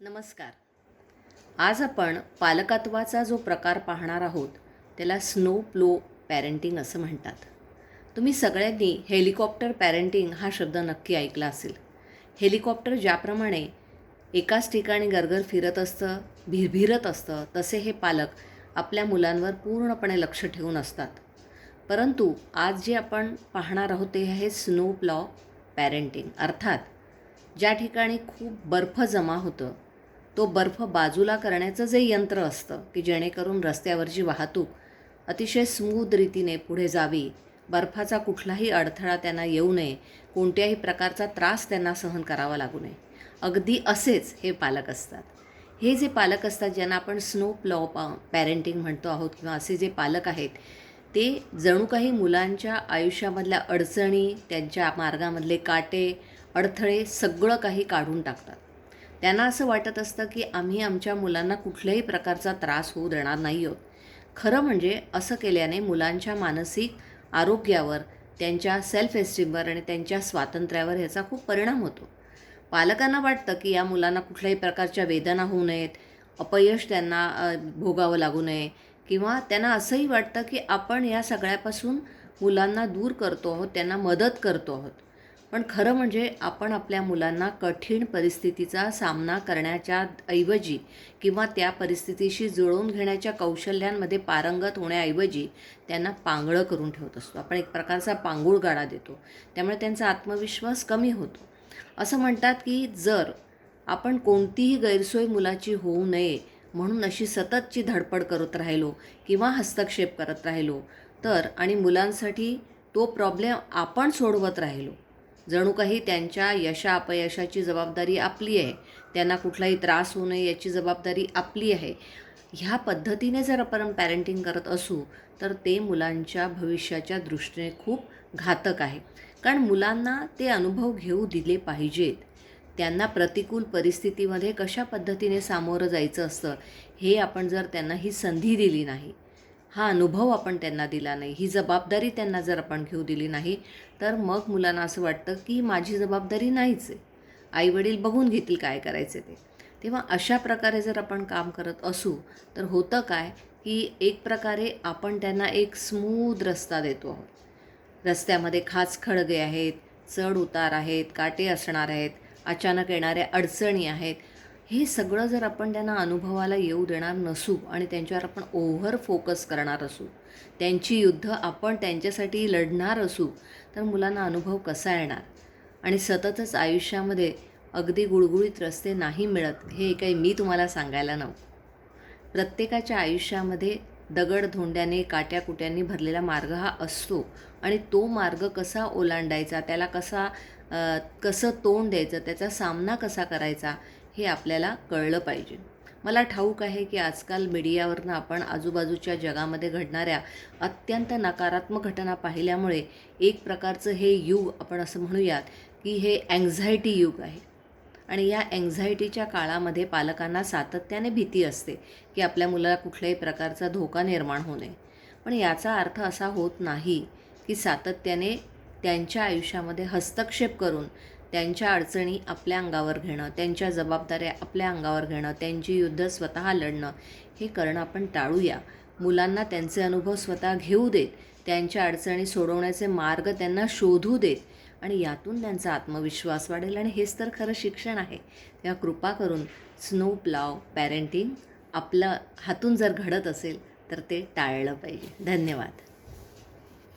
नमस्कार. आज आपण पालकत्वाचा जो प्रकार पाहणार आहोत त्याला स्नो प्लो पॅरेंटिंग असं म्हणतात. तुम्ही सगळ्यांनी हेलिकॉप्टर पॅरेंटिंग हा शब्द नक्की ऐकला असेल. हेलिकॉप्टर ज्याप्रमाणे एकाच ठिकाणी गरगर फिरत असतं भिरभिरत असतं तसे हे पालक आपल्या मुलांवर पूर्णपणे लक्ष ठेवून असतात. परंतु आज जे आपण पाहणार आहोत ते आहे स्नो प्लॉ पॅरेंटिंग. अर्थात ज्या ठिकाणी खूप बर्फ जमा होतं तो बर्फ बाजूला करण्याचं जे यंत्र असतं की जेणेकरून रस्त्यावरची वाहतूक अतिशय स्मूद रीतीने पुढे जावी बर्फाचा कुठलाही अडथळा त्यांना येऊ नये कोणत्याही प्रकारचा त्रास त्यांना सहन करावा लागू नये. अगदी असेच हे पालक असतात. हे जे पालक असतात ज्यांना आपण स्नो प्लॉ पा पॅरेंटिंग म्हणतो आहोत किंवा असे जे पालक आहेत ते जणू काही मुलांच्या आयुष्यामधल्या अडचणी त्यांच्या मार्गामधले काटे अडथळे सगळं काही काढून टाकतात. त्यांना असं वाटत असतं की आम्ही आमच्या मुलांना कुठल्याही प्रकारचा त्रास होऊ देणार नाही आहोत. खरं म्हणजे असं केल्याने मुलांच्या मानसिक आरोग्यावर त्यांच्या सेल्फ एस्टीमवर आणि त्यांच्या स्वातंत्र्यावर ह्याचा खूप परिणाम होतो. पालकांना वाटतं की या मुलांना कुठल्याही प्रकारच्या वेदना होऊ नयेत अपयश त्यांना भोगावं लागू नये किंवा त्यांना असंही वाटतं की आपण या सगळ्यापासून मुलांना दूर करतो आहोत त्यांना मदत करतो आहोत. पण खरं म्हणजे आपण आपल्या मुलांना कठीण परिस्थितीचा सामना करण्याच्या ऐवजी किंवा त्या परिस्थितीशी जुळवून घेण्याच्या कौशल्यांमध्ये पारंगत होण्याऐवजी त्यांना पांगळं करून ठेवत असतो. आपण एक प्रकारचा पांगुळ गाडा देतो. त्यामुळे त्यांचा आत्मविश्वास कमी होतो. असं म्हणतात की जर आपण कोणतीही गैरसोय मुलाची होऊ नये म्हणून अशी सततची धडपड करत राहिलो किंवा हस्तक्षेप करत राहिलो तर आणि मुलांसाठी तो प्रॉब्लेम आपण सोडवत राहिलो जणू काही त्यांच्या यशा अपयशाची जबाबदारी आपली आहे. त्यांना कुठलाही त्रास होऊ नये याची जबाबदारी आपली आहे. ह्या पद्धतीने जर आपण पॅरेंटिंग करत असू तर ते मुलांच्या भविष्याच्या दृष्टीने खूप घातक आहे. कारण मुलांना ते अनुभव घेऊ दिले पाहिजेत. त्यांना प्रतिकूल परिस्थितीमध्ये कशा पद्धतीने सामोरं जायचं असतं हे आपण जर त्यांना ही संधी दिली नाही हा अनुभव आपण त्यांना दिला नाही. ही जबाबदारी त्यांना जर आपण घेऊ दिली नाही तर मग मुलांना असं वाटतं की माझी जबाबदारी नाहीच आहे. आईवडील बघून घेतील काय करायचे ते. तेव्हा अशा प्रकारे जर आपण काम करत असू तर होतं काय की एक प्रकारे आपण त्यांना एक स्मूद रस्ता देतो आहोत. रस्त्यामध्ये खाच खळगे आहेत चढ उतार आहेत काटे असणार आहेत अचानक येणाऱ्या अडचणी आहेत हे सगळं जर आपण त्यांना अनुभवाला येऊ देणार नसू आणि त्यांच्यावर आपण ओव्हर फोकस करणार असू त्यांची युद्ध आपण त्यांच्यासाठी लढणार असू तर मुलांना अनुभव कसा येणार? आणि सततच आयुष्यामध्ये अगदी गुळगुळीत रस्ते नाही मिळत हे काही मी तुम्हाला सांगायला नको. प्रत्येकाच्या आयुष्यामध्ये दगडधोंड्याने काट्याकुट्यांनी भरलेला मार्ग हा असतो आणि तो मार्ग कसा ओलांडायचा त्याला कसा कसं तोंड द्यायचं त्याचा सामना कसा करायचा हे आपल्याला कळलं पाहिजे. मला ठाऊक आहे की आजकाल मीडियावरनं आपण आजूबाजूच्या जगामध्ये घडणाऱ्या अत्यंत नकारात्मक घटना पाहिल्यामुळे एक प्रकारचं हे युग आपण असं म्हणूयात की हे अँझायटी युग आहे. आणि या अँझायटीच्या काळामध्ये पालकांना सातत्याने भीती असते की आपल्या मुलाला कुठल्याही प्रकारचा धोका निर्माण होऊ नये. पण याचा अर्थ असा होत नाही की सातत्याने त्यांच्या आयुष्यामध्ये हस्तक्षेप करून त्यांच्या अडचणी आपल्या अंगावर घेणं त्यांच्या जबाबदाऱ्या आपल्या अंगावर घेणं त्यांची युद्ध स्वतः लढणं हे करणं आपण टाळूया. मुलांना त्यांचे अनुभव स्वतः घेऊ देत त्यांच्या अडचणी सोडवण्याचे मार्ग त्यांना शोधू देत आणि यातून त्यांचा आत्मविश्वास वाढेल. आणि हेच तर खरं शिक्षण आहे. तेव्हा कृपा करून स्नो प्लाव पॅरेंटिंग आपलं हातून जर घडत असेल तर ते टाळलं पाहिजे. धन्यवाद.